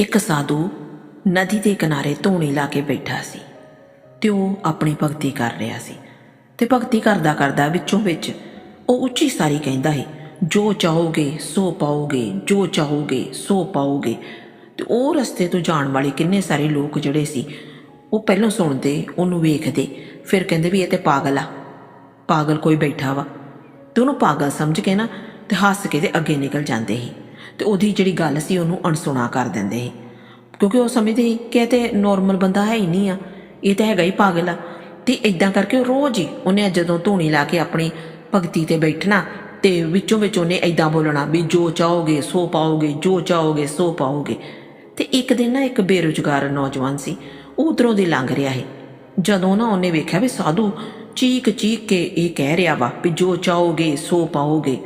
ਇੱਕ ਸਾਧੂ ਨਦੀ ਦੇ ਕਿਨਾਰੇ ਧੂਣੀ ਲਾ ਕੇ ਬੈਠਾ ਸੀ। ਤੇ ਉਹ ਆਪਣੀ ਭਗਤੀ ਕਰ ਰਿਹਾ ਸੀ। ਤੇ ਭਗਤੀ ਕਰਦਾ ਕਰਦਾ ਵਿੱਚੋਂ ਵਿੱਚ ਉਹ ਉੱਚੀ ਸਾਰੀ ਕਹਿੰਦਾ ਸੀ, ਜੋ ਚਾਹੋਗੇ ਸੋ ਪਾਓਗੇ, ਜੋ ਚਾਹੋਗੇ ਸੋ ਪਾਓਗੇ। ਤੇ ਉਹ ਰਸਤੇ ਤੋਂ ਜਾਣ ਵਾਲੇ ਕਿੰਨੇ ਸਾਰੇ ਲੋਕ ਜਿਹੜੇ ਸੀ, ਉਹ ਪਹਿਲਾਂ ਸੁਣਦੇ, ਉਹਨੂੰ ਵੇਖਦੇ, ਫਿਰ ਕਹਿੰਦੇ ਵੀ ਇਹ ਤੇ ਪਾਗਲ ਆ। ਪਾਗਲ ਕੋਈ ਬੈਠਾ ਵਾ। ਤੇ ਉਹਨੂੰ ਪਾਗਲ ਸਮਝ ਕੇ ਨਾ ਤੇ ਹੱਸ ਕੇ ਤੇ ਅੱਗੇ ਨਿਕਲ ਜਾਂਦੇ ਸੀ। ਤੇ ਉਹਦੀ ਜਿਹੜੀ ਗੱਲ ਸੀ ਉਹਨੂੰ ਅਣਸੁਣਾ ਕਰ ਦਿੰਦੇ ਸੀ। ਕਿਉਂਕਿ ਉਹ ਸਮਝਦੇ ਸੀ ਕਿ ਇਹ ਤੇ ਨਾਰਮਲ ਬੰਦਾ ਹੈ ਹੀ ਨਹੀਂ ਆ, ਇਹ ਤਾਂ ਹੈਗਾ ਹੀ ਪਾਗਲ ਆ। ਤੇ ਇਦਾਂ ਕਰਕੇ ਰੋਜ਼ ਹੀ ਉਹਨੇ ਜਦੋਂ ਧੂਣੀ ਲਾ ਕੇ ਆਪਣੀ ਭਗਤੀ ਤੇ ਬੈਠਣਾ ਤੇ ਵਿੱਚੋਂ ਵਿੱਚ ਉਹਨੇ ਇਦਾਂ ਬੋਲਣਾ ਵੀ ਜੋ ਚਾਹੋਗੇ ਸੋ ਪਾਓਗੇ, ਜੋ ਚਾਹੋਗੇ ਸੋ ਪਾਓਗੇ। ਤੇ ਇੱਕ ਦਿਨ ਨਾ ਇੱਕ ਬੇਰੁਜ਼ਗਾਰ ਨੌਜਵਾਨ ਸੀ, ਉਹ ਉਧਰੋਂ ਦੀ ਲੰਘ ਰਿਹਾ ਸੀ। ਜਦੋਂ ਨਾ ਉਹਨੇ ਵੇਖਿਆ ਵੀ ਸਾਧੂ ਚੀਕ ਚੀਕ ਕੇ ਇਹ ਕਹਿ ਰਿਹਾ ਵਾ ਵੀ ਜੋ ਚਾਹੋਗੇ ਸੋ ਪਾਓਗੇ।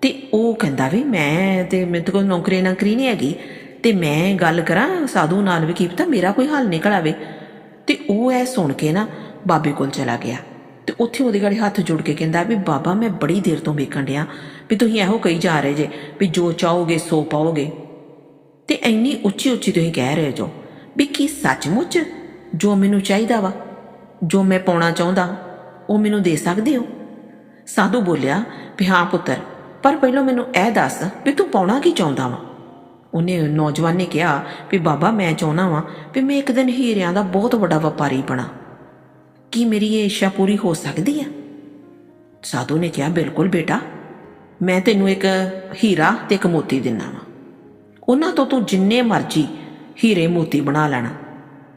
ਤੇ ਉਹ ਕਹਿੰਦਾ ਵੀ ਮੈਂ ਤੇ ਮੇਰੇ ਕੋਲ ਨੌਕਰੀ ਨੌਕਰੀ ਨਹੀਂ ਹੈਗੀ ਤੇ ਮੈਂ ਗੱਲ ਕਰਾਂ ਸਾਧੂ ਨਾਲ ਵੀ ਕੀ ਪਤਾ ਮੇਰਾ ਕੋਈ ਹੱਲ ਨਿਕਲ ਆਵੇ। ਤੇ ਉਹ ਇਹ ਸੁਣ ਕੇ ਨਾ ਬਾਬੇ ਕੋਲ ਚਲਾ ਗਿਆ। ਤੇ ਉੱਥੇ ਉਹਦੇ ਗਾੜੀ ਹੱਥ ਜੋੜ ਕੇ ਕਹਿੰਦਾ ਵੀ ਬਾਬਾ ਮੈਂ ਬੜੀ ਦੇਰ ਤੋਂ ਵੇਖਣ ਡਿਆ ਵੀ ਤੁਸੀਂ ਇਹੋ ਕਹੀ ਜਾ ਰਹੇ ਜੇ ਵੀ ਜੋ ਚਾਹੋਗੇ ਸੋ ਪਾਓਗੇ। ਤੇ ਇੰਨੀ ਉੱਚੀ ਉੱਚੀ ਤੁਸੀਂ ਕਹਿ ਰਹੇ ਜੋ ਵੀ ਕੀ ਸੱਚਮੁੱਚ ਜੋ ਮੈਨੂੰ ਚਾਹੀਦਾ ਵਾ, ਜੋ ਮੈਂ ਪਾਉਣਾ ਚਾਹੁੰਦਾ, ਉਹ ਮੈਨੂੰ ਦੇ ਸਕਦੇ ਹੋ? ਸਾਧੂ ਬੋਲਿਆ ਵੀ ਹਾਂ ਪੁੱਤਰ ਪਰ ਪਹਿਲਾਂ ਮੈਨੂੰ ਇਹ ਦੱਸ ਵੀ ਤੂੰ ਪਾਉਣਾ ਕੀ ਚਾਹੁੰਦਾ ਵਾ? ਉਹਨੇ ਨੌਜਵਾਨ ਨੇ ਕਿਹਾ ਵੀ ਬਾਬਾ ਮੈਂ ਚਾਹੁੰਦਾ ਵਾਂ ਵੀ ਮੈਂ ਇੱਕ ਦਿਨ ਹੀਰਿਆਂ ਦਾ ਬਹੁਤ ਵੱਡਾ ਵਪਾਰੀ ਬਣਾ। ਕੀ ਮੇਰੀ ਇਹ ਇੱਛਾ ਪੂਰੀ ਹੋ ਸਕਦੀ ਹੈ ਸਾਧੂ ਨੇ ਕਿਹਾ, ਬਿਲਕੁਲ ਬੇਟਾ। ਮੈਂ ਤੈਨੂੰ ਇੱਕ ਹੀਰਾ ਤੇ ਇੱਕ ਮੋਤੀ ਦਿੰਨਾ ਵਾਂ। ਉਹਨਾਂ ਤੋਂ ਤੂੰ ਜਿੰਨੇ ਮਰਜ਼ੀ ਹੀਰੇ ਮੋਤੀ ਬਣਾ ਲੈਣਾ।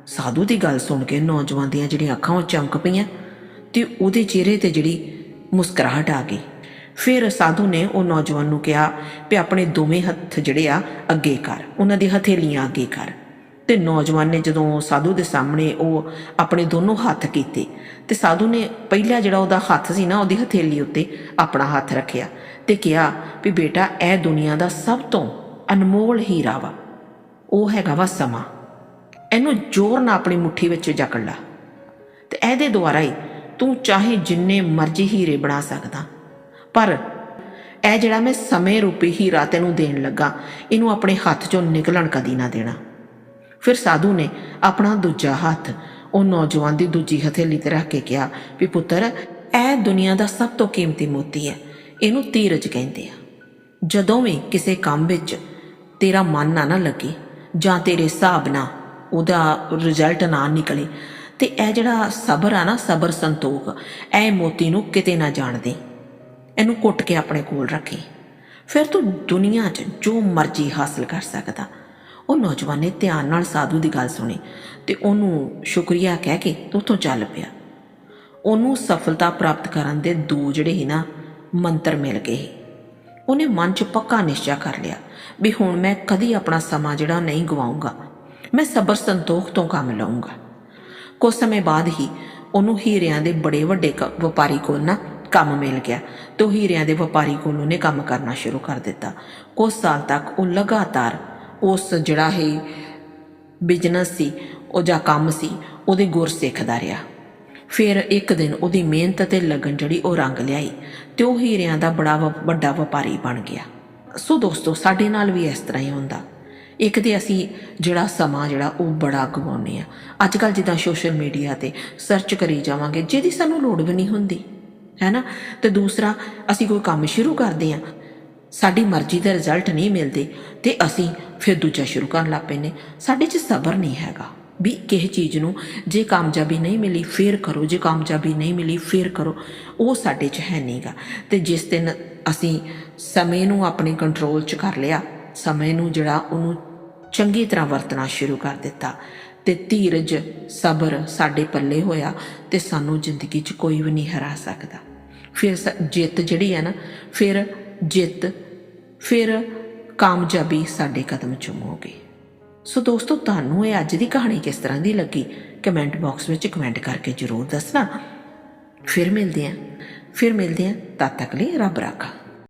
ਸਾਧੂ ਦੀ ਗੱਲ ਸੁਣ ਕੇ ਨੌਜਵਾਨ ਦੀਆਂ ਜਿਹੜੀਆਂ ਅੱਖਾਂ ਉਹ ਚਮਕ ਪਈਆਂ ਤੇ ਉਹਦੇ ਚਿਹਰੇ ਤੇ ਜਿਹੜੀ ਮੁਸਕਰਾਹਟ ਆ ਗਈ। ਫਿਰ ਸਾਧੂ ਨੇ ਉਹ ਨੌਜਵਾਨ ਨੂੰ ਕਿਹਾ ਵੀ ਆਪਣੇ ਦੋਵੇਂ ਹੱਥ ਜਿਹੜੇ ਆ, ਅੱਗੇ ਕਰ। ਉਹਨਾਂ ਦੀ ਹਥੇਲੀਆਂ ਅੱਗੇ ਕਰ। ਤੇ ਨੌਜਵਾਨ ਨੇ ਜਦੋਂ ਸਾਧੂ ਦੇ ਸਾਹਮਣੇ ਉਹ ਆਪਣੇ ਦੋਨੋਂ ਹੱਥ ਕੀਤੇ, ਤੇ ਸਾਧੂ ਨੇ ਪਹਿਲਾ ਜਿਹੜਾ ਉਹਦਾ ਹੱਥ ਸੀ ਨਾ, ਉਹਦੀ ਹਥੇਲੀ ਉੱਤੇ ਆਪਣਾ ਹੱਥ ਰੱਖਿਆ ਤੇ ਕਿਹਾ ਵੀ ਬੇਟਾ, ਇਹ ਦੁਨੀਆ ਦਾ ਸਭ ਤੋਂ ਅਨਮੋਲ ਹੀਰਾ ਵਾ। ਉਹ ਹੈਗਾ ਵਾ ਸਮਾਂ। ਇਹਨੂੰ ਜ਼ੋਰ ਨਾਲ ਆਪਣੀ ਮੁੱਠੀ ਵਿੱਚ ਜਕੜ ਲਾ। ਤੇ ਇਹਦੇ ਦੁਆਰਾ ਹੀ ਤੂੰ ਚਾਹੇ ਜਿੰਨੇ ਮਰਜ਼ੀ ਹੀਰੇ ਬਣਾ ਸਕਦਾ। ਪਰ ਇਹ ਜਿਹੜਾ ਮੈਂ ਸਮੇਂ ਰੂਪੀ ਹੀਰਾ ਤੈਨੂੰ ਦੇਣ ਲੱਗਾ, ਇਹਨੂੰ ਆਪਣੇ ਹੱਥ ਚੋਂ ਨਿਕਲਣ ਕਦੀ ਨਾ ਦੇਣਾ। ਫਿਰ ਸਾਧੂ ਨੇ ਆਪਣਾ ਦੂਜਾ ਹੱਥ, ਉਹ ਨੌਜਵਾਨ ਦੀ ਦੂਜੀ ਹਥੇਲੀ ਤੇ ਰੱਖ ਕੇ ਕਿਹਾ ਵੀ ਪੁੱਤਰ, ਇਹ ਦੁਨੀਆ ਦਾ ਸਭ ਤੋਂ ਕੀਮਤੀ ਮੋਤੀ ਹੈ, ਇਹਨੂੰ ਧੀਰਜ ਕਹਿੰਦੇ ਆ। ਜਦੋਂ ਵੀ ਕਿਸੇ ਕੰਮ ਵਿੱਚ ਤੇਰਾ ਮਨ ਨਾ ਨਾ ਲੱਗੇ ਜਾਂ ਤੇਰੇ ਹਿਸਾਬ ਨਾਲ ਉਹਦਾ ਰਿਜ਼ਲਟ ਨਾ ਨਿਕਲੇ, ਤੇ ਇਹ ਜਿਹੜਾ ਸਬਰ ਆ ਨਾ, ਸਬਰ ਸੰਤੋਖ, ਇਹ ਮੋਤੀ ਨੂੰ ਕਿਤੇ ਨਾ ਜਾਣਦੇ ਇਹਨੂੰ ਕੁੱਟ ਕੇ ਆਪਣੇ ਕੋਲ ਰੱਖੀ। ਫਿਰ ਤੂੰ ਦੁਨੀਆ 'ਚ ਜੋ ਮਰਜ਼ੀ ਹਾਸਲ ਕਰ ਸਕਦਾ। ਉਹ ਨੌਜਵਾਨ ਨੇ ਧਿਆਨ ਨਾਲ ਸਾਧੂ ਦੀ ਗੱਲ ਸੁਣੀ ਤੇ ਉਹਨੂੰ ਸ਼ੁਕਰੀਆ ਕਹਿ ਕੇ ਤੇ ਉੱਥੋਂ ਚੱਲ ਪਿਆ। ਉਹਨੂੰ ਸਫਲਤਾ ਪ੍ਰਾਪਤ ਕਰਨ ਦੇ ਦੋ ਜਿਹੜੇ ਹੀ ਨਾ ਮੰਤਰ ਮਿਲ ਗਏ ਉਹਨੇ ਮਨ 'ਚ ਪੱਕਾ ਨਿਸ਼ਚਾ ਕਰ ਲਿਆ ਵੀ ਹੁਣ ਮੈਂ ਕਦੀ ਆਪਣਾ ਸਮਾਂ ਜਿਹੜਾ ਨਹੀਂ ਗਵਾਉਂਗਾ। ਮੈਂ ਸਬਰ ਸੰਤੋਖ ਤੋਂ ਕੰਮ ਲਵਾਂਗਾ ਕੁਝ ਸਮੇਂ ਬਾਅਦ ਹੀ ਉਹਨੂੰ ਹੀਰਿਆਂ ਦੇ ਬੜੇ ਵੱਡੇ ਕ- ਵਪਾਰੀ ਕੋਲ ਨਾ ਕੰਮ ਮਿਲ ਗਿਆ। ਤੇ ਉਹ ਹੀਰਿਆਂ ਦੇ ਵਪਾਰੀ ਕੋਲ ਉਹਨੇ ਕੰਮ ਕਰਨਾ ਸ਼ੁਰੂ ਕਰ ਦਿੱਤਾ। ਕੁਝ ਸਾਲ ਤੱਕ ਉਹ ਲਗਾਤਾਰ ਉਸ ਜਿਹੜਾ ਹੈ ਬਿਜ਼ਨਸ ਸੀ, ਉਹ ਜਾਂ ਕੰਮ ਸੀ, ਉਹਦੇ ਗੁਰ ਸਿੱਖਦਾ ਰਿਹਾ। ਫਿਰ ਇੱਕ ਦਿਨ ਉਹਦੀ ਮਿਹਨਤ ਤੇ ਲਗਨ ਜਿਹੜੀ ਉਹ ਰੰਗ ਲਿਆਈ। ਤੇ ਉਹ ਹੀਰਿਆਂ ਦਾ ਬੜਾ ਵ- ਵੱਡਾ ਵਪਾਰੀ ਬਣ ਗਿਆ। ਸੋ ਦੋਸਤੋ, ਸਾਡੇ ਨਾਲ ਵੀ ਇਸ ਤਰ੍ਹਾਂ ਹੀ ਹੁੰਦਾ। ਇੱਕ ਤੇ ਅਸੀਂ ਜਿਹੜਾ ਸਮਾਂ ਜਿਹੜਾ ਉਹ ਬੜਾ ਗਵਾਉਂਦੇ ਆ ਅੱਜ ਕੱਲ ਜਿੱਦਾਂ ਸੋਸ਼ਲ ਮੀਡੀਆ ਤੇ ਸਰਚ ਕਰੀ ਜਾਵਾਂਗੇ, ਜਿਹਦੀ ਸਾਨੂੰ ਲੋੜ ਵੀ ਨਹੀਂ ਹੁੰਦੀ। ਹੈ ਨਾ ਤੇ ਦੂਸਰਾ, ਅਸੀਂ ਕੋਈ ਕੰਮ ਸ਼ੁਰੂ ਕਰਦੇ ਆ ਸਾਡੀ ਮਰਜ਼ੀ ਦਾ ਰਿਜ਼ਲਟ ਨਹੀਂ ਮਿਲਦੇ, ਤੇ ਅਸੀਂ ਫਿਰ ਦੂਜਾ ਸ਼ੁਰੂ ਕਰਨ ਲੱਗ ਪੈਨੇ ਸਾਡੇ 'ਚ ਸਬਰ ਨਹੀਂ ਹੈਗਾ ਵੀ ਕਿਸੇ ਚੀਜ਼ ਨੂੰ ਜੇ ਕਾਮਯਾਬੀ ਨਹੀਂ ਮਿਲੀ, ਫੇਰ ਕਰੋ, ਜੇ ਕਾਮਯਾਬੀ ਨਹੀਂ ਮਿਲੀ, ਫੇਰ ਕਰੋ। ਉਹ ਸਾਡੇ 'ਚ ਹੈ ਨਹੀਂਗਾ ਤੇ ਜਿਸ ਦਿਨ ਅਸੀਂ ਸਮੇਂ ਨੂੰ ਆਪਣੇ ਕੰਟਰੋਲ 'ਚ ਕਰ ਲਿਆ, ਸਮੇਂ ਨੂੰ ਜਿਹੜਾ ਉਹਨੂੰ ਚੰਗੀ ਤਰ੍ਹਾਂ ਵਰਤਣਾ ਸ਼ੁਰੂ ਕਰ ਦਿੱਤਾ, ਤੇ ਧੀਰਜ, ਸਬਰ ਸਾਡੇ ਪੱਲੇ ਹੋਇਆ, ਤੇ ਸਾਨੂੰ ਜ਼ਿੰਦਗੀ 'ਚ ਕੋਈ ਵੀ ਨਹੀਂ ਹਰਾ ਸਕਦਾ। ਫਿਰ ਸ- ਜਿੱਤ ਜਿਹੜੀ ਹੈ ਨਾ, ਫਿਰ ਜਿੱਤ, ਫਿਰ ਕਾਮਯਾਬੀ ਸਾਡੇ ਕਦਮ ਚੁੰਮੋਗੇ। ਸੋ ਦੋਸਤੋ, ਤੁਹਾਨੂੰ ਇਹ ਅੱਜ ਦੀ ਕਹਾਣੀ ਕਿਸ ਤਰ੍ਹਾਂ ਦੀ ਲੱਗੀ? ਕਮੈਂਟ ਬਾਕਸ ਵਿੱਚ ਕਮੈਂਟ ਕਰਕੇ ਜਰੂਰ ਦੱਸਣਾ। ਫਿਰ ਮਿਲਦੇ ਆਂ। ਫਿਰ ਮਿਲਦੇ ਆਂ। ਤਦ ਤੱਕ ਲਈ ਰੱਬ ਰਾਖਾ।